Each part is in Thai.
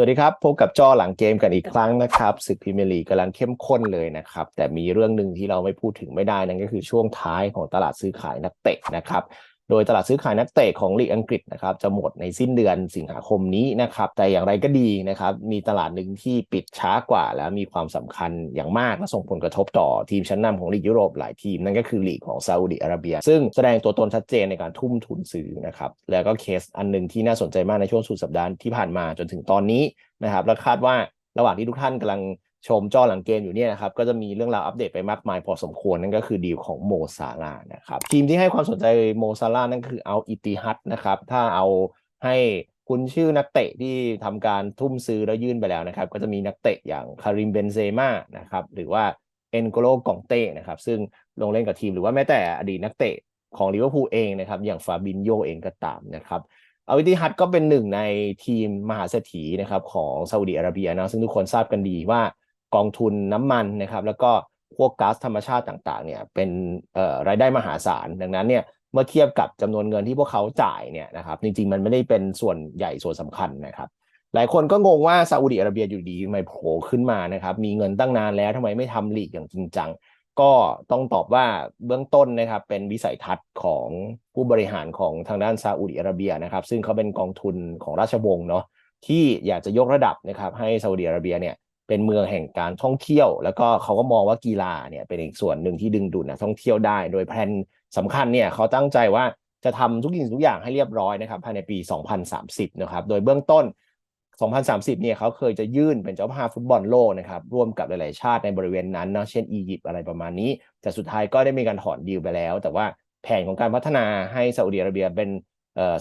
วัสดีครับพบกับจอหลังเกมกันอีกครั้งนะครับศึกพรีเมียร์ลีกกำลังเข้มข้นเลยนะครับ แต่มีเรื่องหนึ่งที่เราไม่พูดถึงไม่ได้นั่นก็คือช่วงท้ายของตลาดซื้อขายนักเตะนะครับ โดยตลาดซื้อขายนักเตะของลีกอังกฤษนะครับจะหมดในสิ้นเดือนสิงหาคมนี้นะครับ แต่อย่างไรก็ดีนะครับ มีตลาดหนึ่งที่ปิดช้ากว่า และมีความสำคัญอย่างมากและส่งผลกระทบต่อทีมชั้นนำของลีกยุโรปหลายทีม นั่นก็คือลีกของซาอุดิอาระเบีย ซึ่งแสดงตัวตนชัดเจนในการทุ่มทุนซื้อนะครับ แล้วก็เคสอันหนึ่งที่น่าสนใจมากในช่วงสุดสัปดาห์ที่ผ่านมาจนถึงตอนนี้นะครับ และคาดว่าระหว่างที่ทุกท่านกำลัง ชมจอหลังเกมอยู่เนี่ยนะครับก็จะมีเรื่องราวอัปเดตไปมากมายพอสมควรนั่นก็คือดีลของโมซาลานะครับทีมที่ให้ความสนใจโมซาลานั่นคือเอาอิติฮัดนะครับถ้าเอาให้คุณชื่อนักเตะที่ทำการทุ่มซื้อแล้วยื่นไปแล้วนะครับ ก็จะมีนักเตะอย่างคาริมเบนเซม่านะครับหรือว่าเอ็นโกโลกองเต้นะครับซึ่งลงเล่นกับทีมหรือว่าแม้แต่อดีตนักเตะของลิเวอร์พูลเองนะครับอย่างฟาบินโยเองก็ตามนะครับอาอิติฮัดก็เป็นหนึ่งในทีมมหาเศรษฐีนะครับของซาอุดิอาระเบียนะซึ่งทุกคนทราบกันดีว่า กองทุนน้ำมันนะครับ แล้วก็พวกก๊าซธรรมชาติต่างๆเนี่ยเป็นรายได้มหาศาล ดังนั้นเนี่ยเมื่อเทียบกับจำนวนเงินที่พวกเขาจ่ายเนี่ยนะครับ จริง ๆ มันไม่ได้เป็นส่วนใหญ่ส่วนสำคัญนะครับ หลายคนก็งงว่าซาอุดิอาระเบียอยู่ดีทำไมโผล่ขึ้นมานะครับ มีเงินตั้งนานแล้วทำไมไม่ทำลีกอย่างจริงจังก็ต้องตอบว่าเบื้องต้นนะครับเป็นวิสัยทัศน์ของผู้บริหารของทางด้านซาอุดิอาระเบียนะครับ ซึ่งเขาเป็นกองทุนของราชวงศ์เนาะที่อยากจะยกระดับนะครับให้ซาอุดิอาระเบียเนี่ย เป็นเมืองแห่งการท่องเที่ยว แล้วก็เขาก็มองว่ากีฬาเนี่ยเป็นอีกส่วนหนึ่งที่ดึงดูดนักท่องเที่ยวได้ โดยแผนสำคัญเนี่ยเขาตั้งใจว่าจะทำทุกสิ่งทุกอย่างให้เรียบร้อยนะครับภายในปี 2030 นะครับ โดยเบื้องต้น 2030 เนี่ยเขาเคยจะยื่นเป็นเจ้าภาพฟุตบอลโลกนะครับร่วมกับหลาย ๆ ชาติในบริเวณนั้นเนาะเช่นอียิปต์อะไรประมาณนี้ แต่สุดท้ายก็ได้มีการถอนดีลไปแล้ว แต่ว่าแผนของการพัฒนาให้ซาอุดิอาระเบียเป็น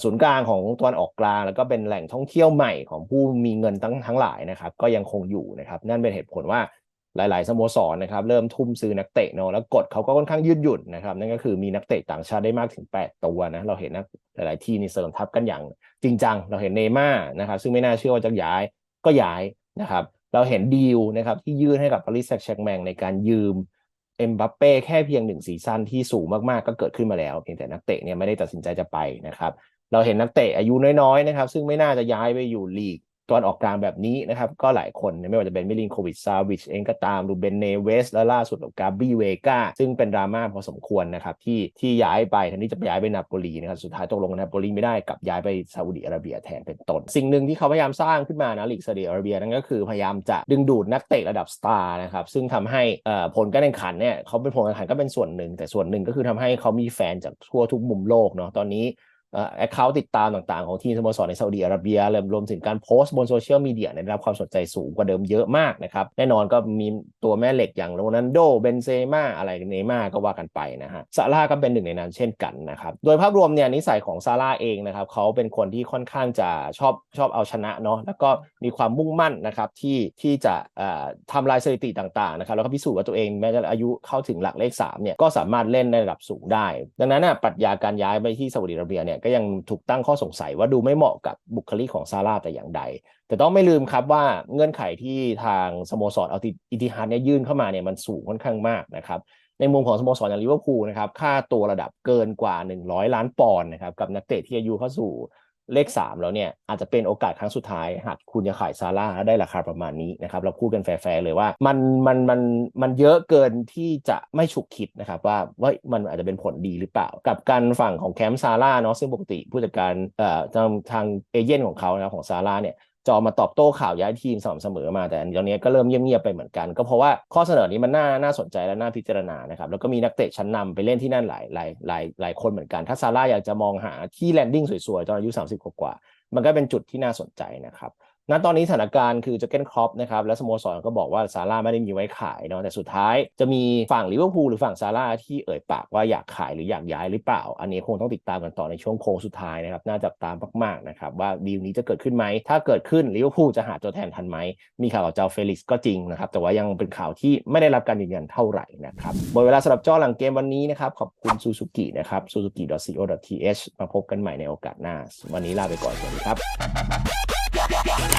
ศูนย์กลางของตะวันออกกลาง แล้วก็เป็นแหล่งท่องเที่ยวใหม่ของผู้มีเงินทั้งทั้งหลายนะครับ ก็ยังคงอยู่นะครับ นั่นเป็นเหตุผลว่าหลาย ๆ สโมสรนะครับ เริ่มทุ่มซื้อนักเตะเนาะแล้วกฎเขาก็ค่อนข้างยืดหยุ่นนะครับ นั่นก็คือมีนักเตะต่างชาติได้มากถึง 8 ตัวนะ เราเห็นนะหลาย ๆ ที่นี่เสริมทัพกันอย่างจริงจัง เราเห็นเนม่านะครับ ซึ่งไม่น่าเชื่อว่าจะย้ายก็ย้ายนะครับ เราเห็นดีลนะครับที่ยื่นให้กับปารีสแซงต์แชร์แมงในการยืม เอ็มบัปเป้แค่เพียงหนึ่งซีซั่นที่สูงมากๆก็เกิดขึ้นมาแล้ว เพียงแต่นักเตะเนี่ยไม่ได้ตัดสินใจจะไปนะครับ เราเห็นนักเตะอายุน้อยๆนะครับ ซึ่งไม่น่าจะย้ายไปอยู่ลีก ตอนออกกลางแบบนี้นะครับ ก็หลายคนไม่ว่าจะเป็นมิลินโควิดซาวิชเองก็ตามดูเบนเนเวสและล่าสุดกับกาบี้เวกาซึ่งเป็นดราม่าพอสมควรนะครับที่ที่ย้ายไปแทนที่จะย้ายไปนาโปลีนะครับสุดท้ายตกลงนาโปลีไม่ได้กลับย้ายไปซาอุดิอาระเบียแทนเป็นต้น สิ่งหนึ่งที่เขาพยายามสร้างขึ้นมานะลีกซาอุดิอาระเบียนั่นก็คือพยายามจะดึงดูดนักเตะระดับสตาร์นะครับซึ่งทำให้ผลการแข่งขันเนี่ยเขาเป็นผลการแข่งขันก็เป็นส่วนหนึ่ง แต่ส่วนหนึ่งก็คือทำให้เขามีแฟนจากทั่วทุกมุมโลกเนาะตอนนี้ แอคเคาท์ติดตามต่างๆ ของทีมสโมสรในซาอุดีอาระเบียรวมถึงการโพสต์บนโซเชียลมีเดียได้รับความสนใจสูงกว่าเดิมเยอะมากนะครับ แน่นอนก็มีตัวแม่เหล็กอย่างโรนันโดเบนเซม่าอะไรเนม่าก็ว่ากันไปนะฮะซาร่าก็เป็นหนึ่งในนั้นเช่นกันนะครับ โดยภาพรวมเนี่ยนิสัยของซาร่าเองนะครับเขาเป็นคนที่ค่อนข้างจะชอบชอบเอาชนะเนาะแล้วก็มีความมุ่งมั่นนะครับที่ที่จะทำลายสถิติต่างๆนะครับแล้วก็พิสูจน์ว่าตัวเองแม้จะอายุเข้าถึงหลักเลข3เนี่ยก็สามารถเล่นในระดับสูงได้ ดังนั้นปรัชญาการย้ายไปที่ซาอุดิอาระเบียเนี่ยก็ยังถูกตั้งข้อสงสัยว่าดูไม่เหมาะกับบุคลิกของซาร่าแต่อย่างใด แต่ต้องไม่ลืมครับว่าเงื่อนไขที่ทางสโมสรเอาติอิติฮัดเนี่ยยื่นเข้ามาเนี่ยมันสูงค่อนข้างมากนะครับในมุมของสโมสรอย่างลิเวอร์พูลนะครับค่าตัวระดับเกินกว่า 100 ล้านปอนด์นะครับกับนักเตะที่อายุเข้าสู่ เลข 3 แล้วเนี่ยอาจจะเป็นโอกาสครั้งสุดท้าย หากคุณจะขายซาร่าได้ราคาประมาณนี้นะครับเราพูดกันแฟร์เลยว่ามันมันมันมันเยอะเกินที่จะไม่ฉุกคิดนะครับว่าว่ามันอาจจะเป็นผลดีหรือเปล่า กับการฝั่งของแคมป์ซาร่าเนาะซึ่งปกติผู้จัดการเอ่อทางทางเอเจนต์ของเขานะของซาร่าเนี่ย จะออกมาตอบโต้ข่าวย้ายทีมสม่ำเสมอมาแต่ตอนนี้ก็เริ่มเงียบๆไปเหมือนกัน ก็เพราะว่าข้อเสนอนี้มันน่าน่าสนใจและน่าพิจารณานะครับแล้วก็มีนักเตะชั้นนำไปเล่นที่นั่นหลายหลายหลายหลายคนเหมือนกันถ้าซาร่าอยากจะมองหาที่แลนดิ้งสวยๆตอนอายุ 30 กว่ามันก็เป็นจุดที่น่าสนใจนะครับ ณตอนนี้สถานการณ์คือจะเก้นครอปนะครับและสโมสรก็บอกว่าซาร่าไม่ได้มีไว้ขายเนาะแต่สุดท้ายจะมีฝั่งลิเวอร์พูลหรือฝั่งซาร่าที่เอ่ยปากว่าอยากขายหรืออยากย้ายหรือเปล่า อันนี้คงต้องติดตามกันต่อในช่วงโค้งสุดท้ายนะครับน่าจับตามมากๆนะครับว่าดีลนี้จะเกิดขึ้นไหมถ้าเกิดขึ้นลิเวอร์พูลจะหาตัวแทนทันไหมมีข่าวเจ้าเฟลิกซ์ก็จริงนะครับแต่ว่ายังเป็นข่าวที่ไม่ได้รับการยืนยันเท่าไหร่นะครับหมดเวลาสำหรับจ้อหลังเกมวันนี้นะครับขอบคุณซูซูกินะครับ suzuki.co.th มาพบกันใหม่ในโอกาสหน้า วันนี้ลาไปก่อนสวัสดีครับ